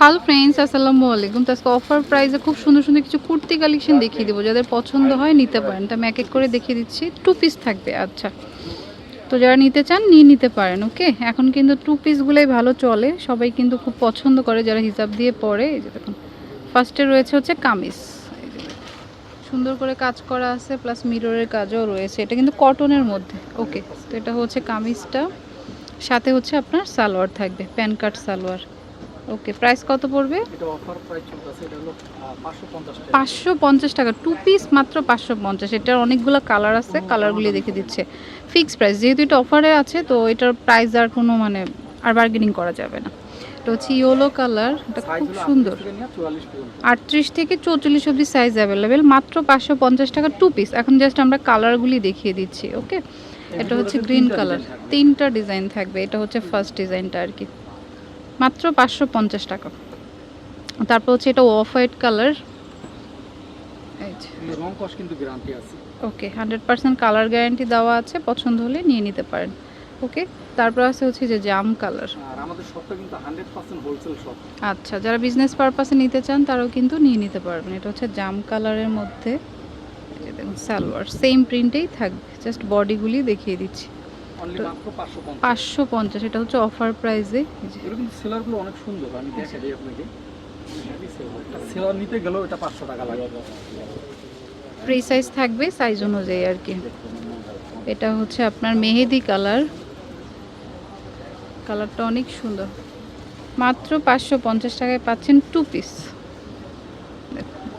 Hello friends, আসসালামু আলাইকুম। তো আজকে অফার প্রাইসে খুব সুন্দর সুন্দর কিছু কুর্তি কালেকশন দেখিয়ে দেবো। যাদের পছন্দ হয় নিতে পারেন। তো আমি এক এক করে দেখিয়ে দিচ্ছি। টু পিস থাকবে আচ্ছা। তো যারা নিতে চান, নিয়ে নিতে পারেন, ওকে? এখন কিন্তু টু পিসগুলোই ভালো চলে। সবাই কিন্তু খুব পছন্দ করে যারা হিসাব দিয়ে পরে। এই যে দেখুন ফার্স্টে রয়েছে হচ্ছে কামিজ। সুন্দর করে কাজ করা আছে প্লাস মিররের কাজও রয়েছে। এটা কিন্তু কটনের মধ্যে, ওকে? তো এটা হচ্ছে কামিজটা। সাথে হচ্ছে আপনার সালোয়ার থাকবে, pan card salwar. Okay price কত পড়বে? পাঁচশো পঞ্চাশ টাকা। টু পিস মাত্র পাঁচশো পঞ্চাশ এটার অনেকগুলো কালার আছে কালারগুলি দেখে দিচ্ছে। ফিক্স প্রাইস যেহেতু এটা অফারে আছে তো এটার প্রাইস আর কোনো মানে আর বার্গেনিং করা যাবে না। এটা হচ্ছে ইয়েলো কালার এটা খুব সুন্দর। আটত্রিশ থেকে চৌচল্লিশ অবধি সাইজ অ্যাভেলেবেল মাত্র পাঁচশো পঞ্চাশ টাকা টু পিস এখন জাস্ট আমরা কালারগুলি দেখিয়ে দিচ্ছি ওকে এটা হচ্ছে গ্রিন কালার তিনটা ডিজাইন থাকবে এটা হচ্ছে ফার্স্ট ডিজাইনটা আর কি। মাত্র পাঁচশো পঞ্চাশ টাকা। তারপর হচ্ছে এটা off white colour okay hundred percent colour guarantee দেওয়া আছে পছন্দ হলে নিয়ে নিতে পারেন। ওকে তারপর আছে হচ্ছে যে জাম কালার আর আমাদের শপটা কিন্তু হান্ড্রেড পার্সেন্ট হোলসেল শপ আচ্ছা যারা বিজনেস পারপাসে নিতে চান তারাও কিন্তু নিয়ে নিতে পারবেন। এটা হচ্ছে জাম কালারের মধ্যে দেখুন সালোয়ার। সেম প্রিন্টেই থাকবে জাস্ট বডিগুলি দেখিয়ে দিচ্ছি। পাঁচশো পঞ্চাশ। এটা হচ্ছে অফার প্রাইসে সেলারগুলো অনেক সুন্দর আমি দেখে দিই আপনাকে। সেলার নিতে গেলেও এটা পাঁচশো টাকা লাগবে ফ্রি সাইজ থাকবে সাইজ অনুযায়ী আর কি। এটা হচ্ছে আপনার মেহেদি কালার। কালারটা অনেক সুন্দর। মাত্র পাঁচশো পঞ্চাশ টাকায় পাচ্ছেন টু পিস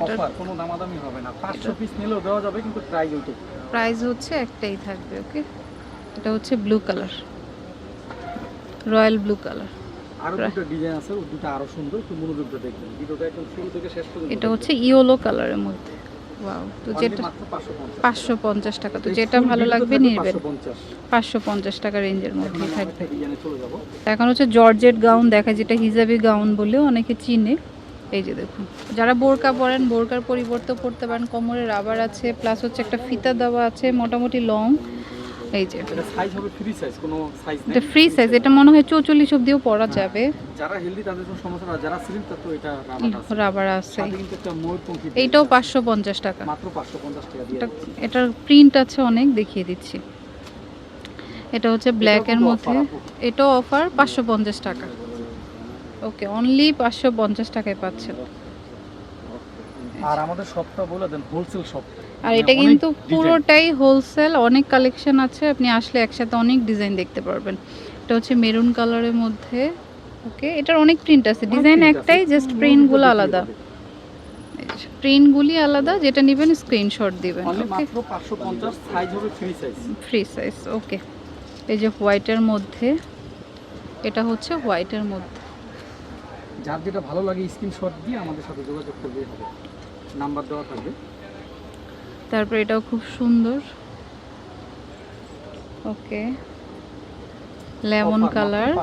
অফার কোনো দামাদামি হবে না। পাঁচশো পিস নিলেও দেওয়া যাবে কিন্তু প্রাইস প্রাইস হচ্ছে একটাই থাকবে ওকে এটা হচ্ছে blue colour royal blue colour আরও দুটো ডিজাইন আছে ওই দুটো আরও সুন্দর একটু মনোযোগটা দেখবেন। ভিডিওটা একদম শুরু থেকে শেষ পর্যন্ত এটা হচ্ছে ইয়েলো কালারের মধ্যে। ওয়াও তো যেটা পাঁচশো পঞ্চাশ টাকা। তো যেটা ভালো লাগবে নেবেন। 550 পাঁচশো পঞ্চাশ টাকা রেঞ্জের মধ্যে থাকবে। এখন হচ্ছে জর্জেট গাউন দেখা যেটা হিজাবি গাউন বলেও অনেকে চিনে। এই যে দেখুন। যারা বোরকা পরেন বোরকার পরিবর্তে পড়তে পারেন কোমরে রাবার আছে প্লাস হচ্ছে একটা ফিতা দেওয়া আছে মোটামুটি লং এই যে। এটা সাইজ হবে ফ্রি সাইজ কোনো সাইজ নেই। এটা ফ্রি সাইজ এটা মনে হয় চৌচল্লিশ অব্দিও পরা যাবে। যারা হেলদি তাদের কোনো সমস্যা না যারা স্লিম তাদের তো এটা রাবার আছে। কিন্তু একটা ময়ূরপঙ্খী এইটাও পাঁচশো পঞ্চাশ টাকা। মাত্র 550 টাকা দিয়ে এটা এটার প্রিন্ট আছে অনেক দেখিয়ে দিচ্ছি। এটা হচ্ছে ব্ল্যাকের কিন্তু মধ্যে। এটাও অফার পাঁচশো পঞ্চাশ টাকা। ওকে অনলি পাঁচশো পঞ্চাশ টাকায় পাচ্ছেন। আর আমাদের শপটা বলে দেন হোলসেল শপ আর এটা কিন্তু পুরোটাই হোলসেল অনেক কালেকশন আছে আপনি আসলে একসাথে অনেক ডিজাইন দেখতে পারবেন। এটা হচ্ছে মেরুন কালারের মধ্যে ওকে? এটার অনেক প্রিন্ট আছে ডিজাইন একটাই জাস্ট প্রিন্টগুলো আলাদা। প্রিন্টগুলি আলাদা যেটা নেবেন স্ক্রিনশট দিবেন ওকে? মাত্র 550 সাইজ হবে free size free size okay. এই যে হোয়াইটের মধ্যে এটা হচ্ছে হোয়াইটের মধ্যে। যার যেটা ভালো লাগে স্ক্রিনশট দিয়ে আমাদের সাথে যোগাযোগ করলেই হবে। নাম্বার দেওয়া থাকবে। তারপর এটাও খুব সুন্দর। ওকে। Lemon colour.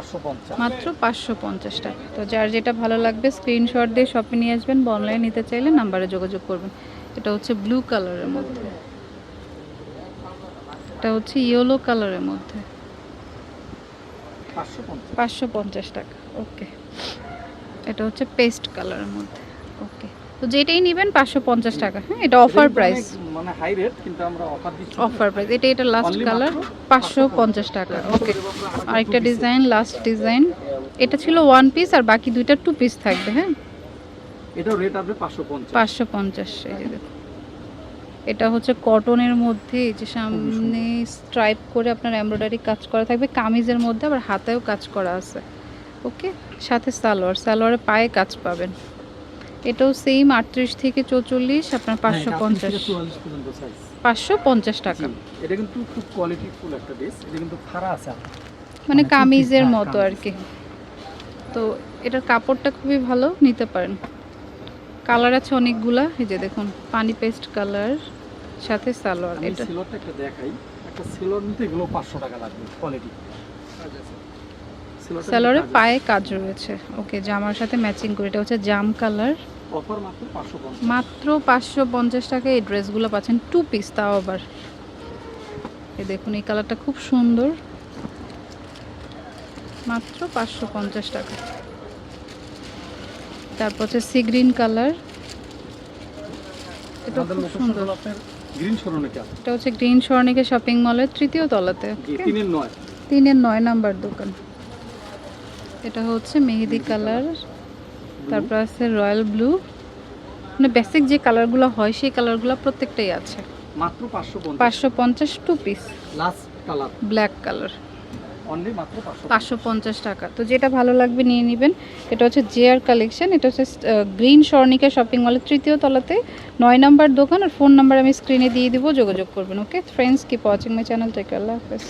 মাত্র পাঁচশো পঞ্চাশ টাকা। তো যার যেটা ভালো লাগবে স্ক্রিনশট দিয়ে শপে নিয়ে আসবেন বা অনলাইন নিতে চাইলে নাম্বারে যোগাযোগ করবেন। এটা হচ্ছে ব্লু কালারের মধ্যে। এটা হচ্ছে ইয়েলো কালারের মধ্যে। 550 পাঁচশো পঞ্চাশ টাকা। ওকে। এটা হচ্ছে পেস্ট কালারের মধ্যে। ওকে। তো যেটাই নেবেন পাঁচশো পঞ্চাশ টাকা হ্যাঁ এটা অফার প্রাইস মানে হাই রেট কিন্তু আমরা অফার দিচ্ছি। অফার প্রাইস এটা এটা লাস্ট কালার পাঁচশো পঞ্চাশ টাকা ওকে আরেকটা। ডিজাইন লাস্ট ডিজাইন এটা ছিল ওয়ান পিস আর বাকি দুইটা টু পিস থাকবে হ্যাঁ? এটাও রেট আসবে 550 পাঁচশো পঞ্চাশ এই যে এটা হচ্ছে কটনের মধ্যে যে সামনে স্ট্রাইপ করে আপনার এমব্রয়ডারি কাজ করা থাকবে কামিজের মধ্যে আবার হাতেও কাজ করা আছে ওকে সাথে সালোয়ার সালোয়ারে পায়ে কাজ পাবেন। এটাও সেম আটত্রিশ থেকে চৌচল্লিশ আপনার পাঁচশো হ্যাঁ, পঞ্চাশ 38 থেকে 44 পর্যন্ত সাইজ পাঁচশো পঞ্চাশ টাকা। এটা কিন্তু খুব একটা ড্রেস এটা কিন্তু ফাড়া আছে মানে মানে কামিজের মতো আর কি তো এটার কাপড়টা খুবই ভালো নিতে পারেন। কালার আছে অনেকগুলা এই যে দেখুন পানি পেস্ট কালার সাথে সালোয়ার এটা। সিলরটা একটা দেখাই একটা সিলর নিতে গেলে 500 টাকা লাগবে কোয়ালিটি সালোয়ারে পায়ে কাজ রয়েছে। ওকে জামার সাথে ম্যাচিং করে এটা হচ্ছে জাম কালার। অফার মাত্র 550 মাত্র পাঁচশো পঞ্চাশ টাকায় এই ড্রেসগুলো পাচ্ছেন টু পিস তাও আবার। এই দেখুন এই কালারটা খুব সুন্দর। মাত্র পাঁচশো পঞ্চাশ টাকা। তারপর হচ্ছে সি গ্রিন কালার এটা খুব সুন্দর। গ্রিন সরণিকা এটা হচ্ছে গ্রিন স্বর্ণিকা শপিং মলের তৃতীয় তলাতে তিনের নয়। তিনের নয় নাম্বার দোকান। এটা হচ্ছে মেহেদি কালার তারপর আছে রয়্যাল ব্লু। মানে বেসিক যে কালারগুলো হয় সেই কালারগুলো প্রত্যেকটাই আছে। মাত্র পাঁচশো পঞ্চাশ। পাঁচশো পঞ্চাশ two piece last colour black colour only মাত্র পাঁচশো পাঁচশো পঞ্চাশ টাকা। তো যেটা ভালো লাগবে নিয়ে নেবেন এটা হচ্ছে জেআর কালেকশন এটা হচ্ছে গ্রিন স্বর্ণিকা শপিং মলের তৃতীয় তলাতে। নয় নাম্বার দোকান আর ফোন নাম্বার আমি স্ক্রিনে দিয়ে দিব যোগাযোগ করবেন okay friends keep watching my channel take আল্লাহ হাফেজ।